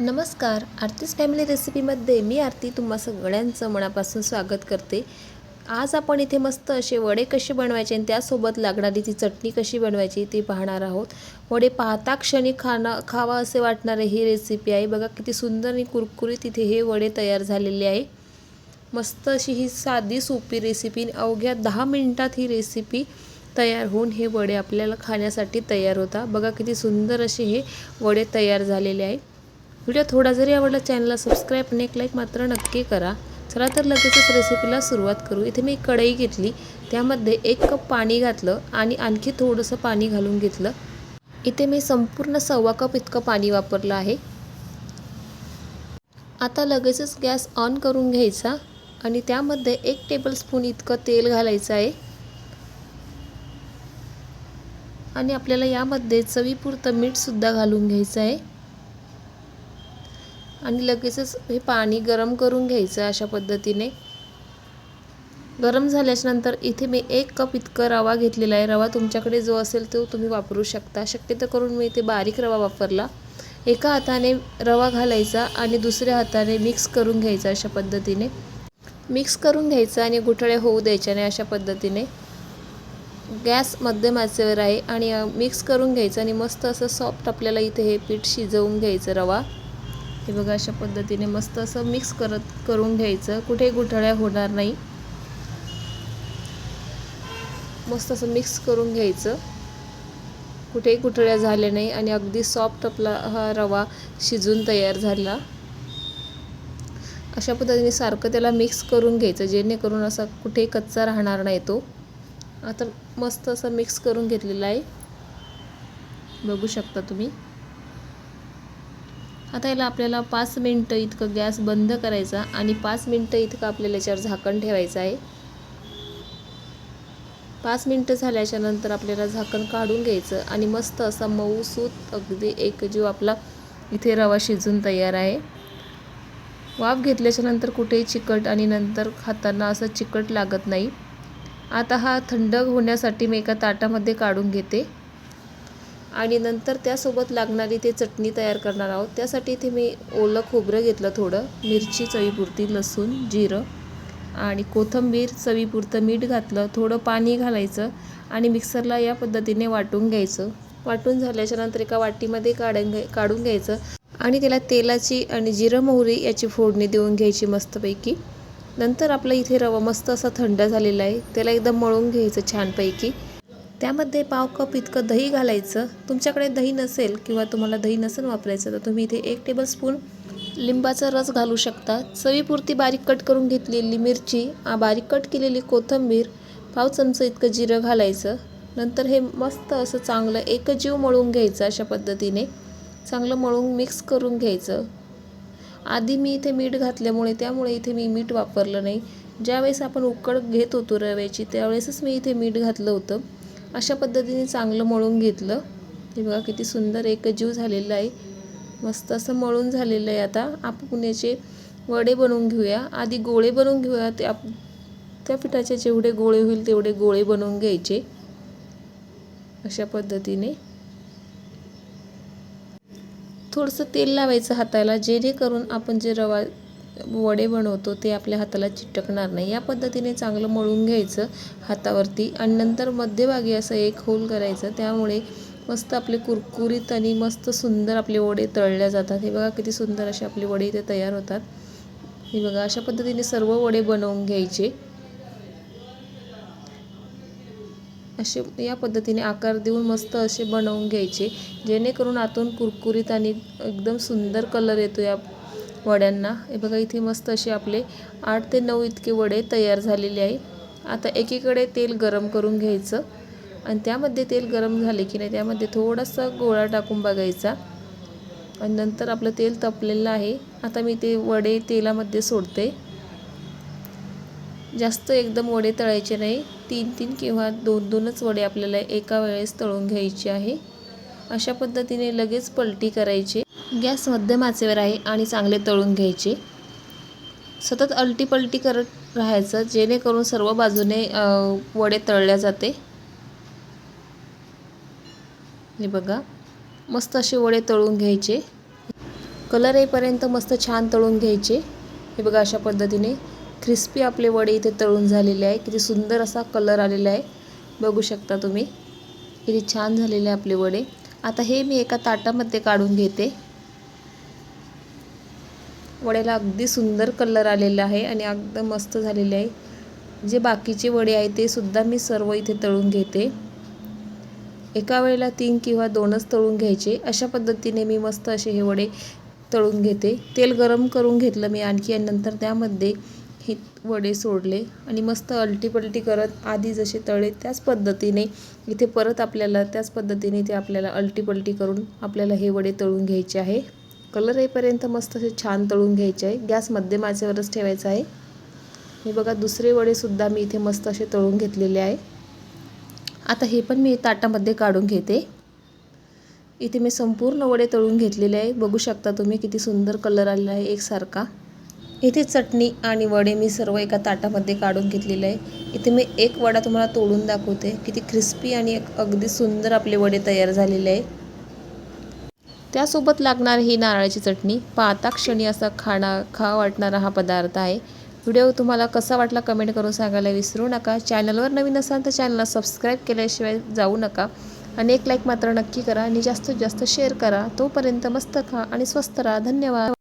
नमस्कार आरतीस फॅमिली रेसिपीमध्ये मी आरती तुम्हा सगळ्यांचं मनापासून स्वागत करते. आज आपण इथे मस्त असे वडे कसे बनवायचे आणि त्यासोबत लागणारी ती चटणी कशी बनवायची ती पाहणार आहोत. वडे पाहता क्षणी खाणं खावा असे वाटणारे ही रेसिपी आहे. बघा किती सुंदर आणि कुरकुरीत इथे हे वडे तयार झालेले आहे. मस्त अशी ही साधी सोपी रेसिपी अवघ्या दहा मिनिटात ही रेसिपी तयार होऊन हे वडे आपल्याला खाण्यासाठी तयार होता. बघा किती सुंदर असे हे वडे तयार झालेले आहे. व्हिडिओ थोडा जरी आवडला चॅनलला सबस्क्राईब आणि एक लाईक मात्र नक्की करा. चला तर लगेचच रेसिपीला सुरुवात करू. इथे मी कढई घेतली. त्यामध्ये एक कप पाणी घातलं आणि आणखी थोडंसं पाणी घालून घेतलं. इथे मी संपूर्ण सव्वा कप इतकं पाणी वापरलं आहे. आता लगेचच गॅस ऑन करून घ्यायचा आणि त्यामध्ये एक टेबलस्पून इतकं तेल घालायचं आहे. आणि आपल्याला यामध्ये चवीपुरतं मीठसुद्धा घालून घ्यायचं आहे. आणि लगेचच हे पाणी गरम करून घ्यायचं अशा पद्धतीने. गरम झाल्याच्यानंतर इथे मी एक कप इतकं रवा घेतलेला आहे. रवा तुमच्याकडे जो असेल तो तुम्ही वापरू शकता. शक्यतो करून मी इथे बारीक रवा वापरला. एका हाताने रवा घालायचा आणि दुसऱ्या हाताने मिक्स करून घ्यायचा अशा पद्धतीने. मिक्स करून घ्यायचा आणि गुठळे होऊ द्यायच्या नाही अशा पद्धतीने. गॅस मध्यमाचेवर आहे आणि मिक्स करून घ्यायचं आणि मस्त असं सॉफ्ट आपल्याला इथे हे पीठ शिजवून घ्यायचं रवा. हे बघा अशा पद्धतीने मस्त असं मिक्स करत करून घ्यायचं. कुठे गुठळ्या होणार नाही. मस्त असं मिक्स करून घ्यायचं. कुठेही गुठळ्या झाल्या नाही आणि अगदी सॉफ्ट आपला हा रवा शिजून तयार झाला. अशा पद्धतीने सारखं त्याला मिक्स करून घ्यायचं जेणेकरून असा कुठेही कच्चा राहणार नाही तो. आता मस्त असं मिक्स करून घेतलेला आहे. बघू शकता तुम्ही. आता याला आपल्याला पाच मिनटं इतकं गॅस बंद करायचा आणि पाच मिनटं इतकं आपल्याला याच्यावर झाकण ठेवायचं आहे. पाच मिनटं झाल्याच्यानंतर आपल्याला झाकण काढून घ्यायचं आणि मस्त असा मऊ सूत अगदी एक जीव आपला इथे रवा शिजून तयार आहे. वाफ घेतल्याच्या नंतर कुठेही चिकट आणि नंतर खाताना असं चिकट लागत नाही. आता हा थंड होण्यासाठी मी एका ताटामध्ये काढून घेते. आणि नंतर त्यासोबत लागणारी ते चटणी तयार करणार आहोत. त्यासाठी इथे मी ओलं खोबरं घेतलं थोडं मिरची चवीपुरती लसूण जिरं आणि कोथिंबीर चवीपुरतं मीठ घातलं थोडं पाणी घालायचं आणि मिक्सरला या पद्धतीने वाटून घ्यायचं. वाटून झाल्याच्यानंतर एका वाटीमध्ये काढून घ्या काढून घ्यायचं आणि त्याला तेलाची आणि जिरं मोहरी याची फोडणी देऊन घ्यायची मस्तपैकी. नंतर आपला इथे रवा मस्त असा थंड झालेला आहे. त्याला एकदम मळून घ्यायचं छानपैकी. त्यामध्ये पाव कप इतकं दही घालायचं. तुमच्याकडे दही नसेल किंवा तुम्हाला दही नसेल वापरायचं तर तुम्ही इथे एक टेबलस्पून लिंबाचा रस घालू शकता. चवीपुरती बारीक कट करून घेतलेली मिरची बारीक कट केलेली कोथिंबीर पाव चमचं इतकं जिरं घालायचं. नंतर हे मस्त असं चांगलं एकजीव मळून घ्यायचं अशा पद्धतीने. चांगलं मळून मिक्स करून घ्यायचं. आधी मी इथे मीठ घातल्यामुळे त्यामुळे इथे मी मीठ वापरलं नाही. ज्यावेळेस आपण उकड घेत होतो रव्याची त्यावेळेसच मी इथे मीठ घातलं होतं. अशा पद्धतीने चांगलं मळून घेतलं. हे बघा किती सुंदर एक जीव झालेलं आहे. मस्त असं मळून झालेलं आहे आता. आपण याचे वडे बनवून घेऊया. आधी गोळे बनवून घेऊया. ते आप त्या पिठाचे जेवढे गोळे होईल तेवढे गोळे बनवून घ्यायचे. अशा पद्धतीने. थोडंसं तेल लावायचं हाताला जेणेकरून आपण जे रवा वडे बनवतो ते आपल्या हाताला चिटकणार नाही. या पद्धतीने चांगलं मळून घ्यायचं हातावरती आणि नंतर मध्यभागी असं एक होल करायचं. त्यामुळे मस्त आपले कुरकुरीत आणि मस्त सुंदर आपले वडे तळल्या जातात. हे बघा किती सुंदर असे आपले वडे इथे तयार होतात. हे बघा अशा पद्धतीने सर्व वडे बनवून घ्यायचे. असे या पद्धतीने आकार देऊन मस्त असे बनवून घ्यायचे. जेणेकरून आतून कुरकुरीत आणि एकदम सुंदर कलर येतो या वड्यांना. हे बघा इथे मस्त असे आपले आठ ते नऊ इतके वडे तयार झालेले आहे. आता एकीकडे तेल गरम करून घ्यायचं आणि त्यामध्ये तेल गरम झाले की नाही त्यामध्ये थोडासा गोळा टाकून बघायचा. आणि नंतर आपलं तेल तपलेलं आहे. आता मी ते वडे तेलामध्ये सोडते. जास्त एकदम वडे तळायचे नाही. तीन तीन किंवा दोन दोनच वडे आपल्याला एका वेळेस तळून घ्यायचे आहे. अशा पद्धतीने लगेच पलटी करायचे. गॅस मध्यम आचेवर आहे आणि चांगले तळून घ्यायचे. सतत अलटीपलटी करत राहायचं जेणेकरून सर्व बाजूने वडे तळल्या जाते. हे बघा. मस्त असे वडे तळून घ्यायचे. कलर येईपर्यंत मस्त छान तळून घ्यायचे. हे बघा अशा पद्धतीने क्रिस्पी आपले वडे इथे तळून झालेले आहे. किती सुंदर असा कलर आलेला आहे. बघू शकता तुम्ही. किती छान झालेले आहे आपले वडे. आता हे मी एका ताटामध्ये काढून घेते. वड्याला अगदी सुंदर कलर आलेला आहे आणि अगदी मस्त झालेले आहे. जे बाकीचे वडे आहे ते सुद्धा मी सर्व इथे तळून घेते. एका वेळेला तीन किंवा दोनच तळून घ्यायचे. अशा पद्धतीने मी मस्त असे हे वडे तळून घेते. तेल गरम करून घेतलं मी आणखी आणि नंतर त्यामध्ये हे वडे सोडले आणि मस्त अलटीपलटी करत आधी जसे तळे त्याच पद्धतीने इथे परत आपल्याला त्याच पद्धतीने ते आपल्याला अलटीपलटी करून आपल्याला हे वडे तळून घ्यायचे आहे. कलर येईपर्यंत मस्त असे छान तळून घ्यायचे आहे. गॅस मध्यम आचेवरच ठेवायचा आहे. हे बघा दुसरे वडेसुद्धा मी इथे मस्त असे तळून घेतलेले आहे. आता हे पण मी ताटामध्ये काढून घेते. इथे मी संपूर्ण वडे तळून घेतलेले आहे. बघू शकता तुम्ही किती सुंदर कलर आलेला आहे एकसारखा. इथे चटणी आणि वडे मी सर्व एका ताटामध्ये काढून घेतलेले आहे. इथे मी एक वडा तुम्हाला तोडून दाखवते. किती क्रिस्पी आणि एक अगदी सुंदर आपले वडे तयार झालेले आहे. त्यासोबत लागणार ही नारळाची चटणी. पाहता क्षणी असा खाणा खा वाटणारा हा पदार्थ आहे. व्हिडिओ तुम्हाला कसा वाटला कमेंट करून सांगायला विसरू नका. चॅनलवर नवीन असाल तर चॅनलला सबस्क्राईब केल्याशिवाय जाऊ नका. आणि एक लाईक मात्र नक्की करा आणि जास्तीत जास्त शेअर करा. तोपर्यंत मस्त खा आणि स्वस्त राहा. धन्यवाद.